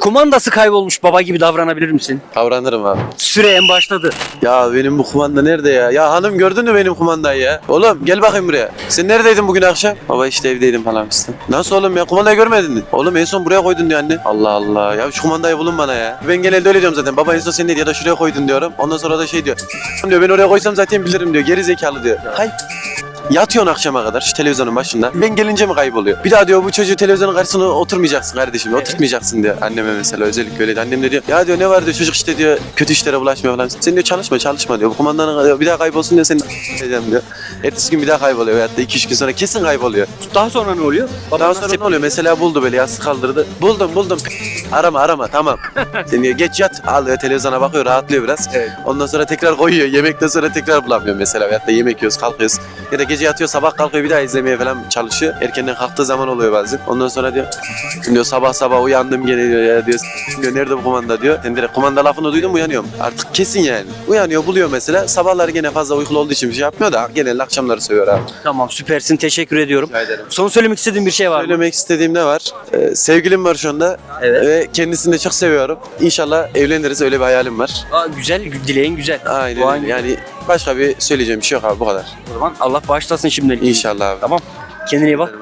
Kumandası kaybolmuş baba gibi davranabilir misin? Davranırım abi. Süre en başladı. Ya benim bu kumanda nerede ya? Ya hanım gördün mü benim kumandayı ya? Oğlum gel bakayım buraya. Sen neredeydin bugün akşam? Baba işte evdeydim falan işte. Nasıl oğlum ya kumandayı görmedin mi? Oğlum en son buraya koydun diyor anne. Allah Allah ya şu kumandayı bulun bana ya. Ben genelde öyle diyorum zaten. Baba en son sen ne ya da şuraya koydun diyorum. Ondan sonra da şey diyor. diyor ben oraya koysam zaten bilirim diyor. Geri zekalı diyor. Hay Yatıyorsun akşama kadar şu televizyonun başında. Ben gelince mi kayboluyor? Bir daha diyor bu çocuğu televizyonun karşısına oturmayacaksın kardeşim. Oturtmayacaksın diyor anneme mesela özellikle öyle. Annem de diyor ya diyor ne var diyor çocuk işte diyor kötü işlere bulaşmıyor falan. Sen diyor çalışma çalışma diyor. Bu kumandanın diyor, bir daha kaybolsun diyor seni edeceğim diyor. Ertesi gün bir daha kayboluyor veyahut da 2-3 gün sonra kesin kayboluyor. Daha sonra ne oluyor? Baba Daha sonra ne oluyor? Mesela buldu böyle yastık kaldırdı. Buldum buldum. arama arama tamam. Sen diyor geç yat. Alıyor televizyona bakıyor rahatlıyor biraz. Evet. Ondan sonra tekrar koyuyor. Yemekten sonra tekrar bulamıyor mesela. Veyahut da yemek yiyoruz kalkıyoruz. Ya da gece yatıyor sabah kalkıyor bir daha izlemeye falan çalışıyor. Erkenden kalktığı zaman oluyor bazen. Ondan sonra diyor diyor sabah sabah uyandım gene diyor ya diyor. "S- diyor nerede bu kumanda diyor. Ben direkt kumanda lafını duydum uyanıyorum. Artık kesin yani. Uyanıyor buluyor mesela. Sabahları gene fazla uykulu olduğu için bir şey yapmıyor da genelde akşamları seviyor abi. Tamam süpersin teşekkür ediyorum. Rica ederim. Son söylemek istediğin bir şey var mı? Söylemek istediğim ne var? Ee, sevgilim var şu anda Evet. ve kendisini de çok seviyorum. İnşallah evleniriz öyle bir hayalim var. Aa, güzel dileğin güzel. Aynen öyle. yani başka bir söyleyeceğim bir şey yok abi bu kadar. O zaman Allah bağışlasın şimdilik. İnşallah abi. Tamam. Kendine iyi bak.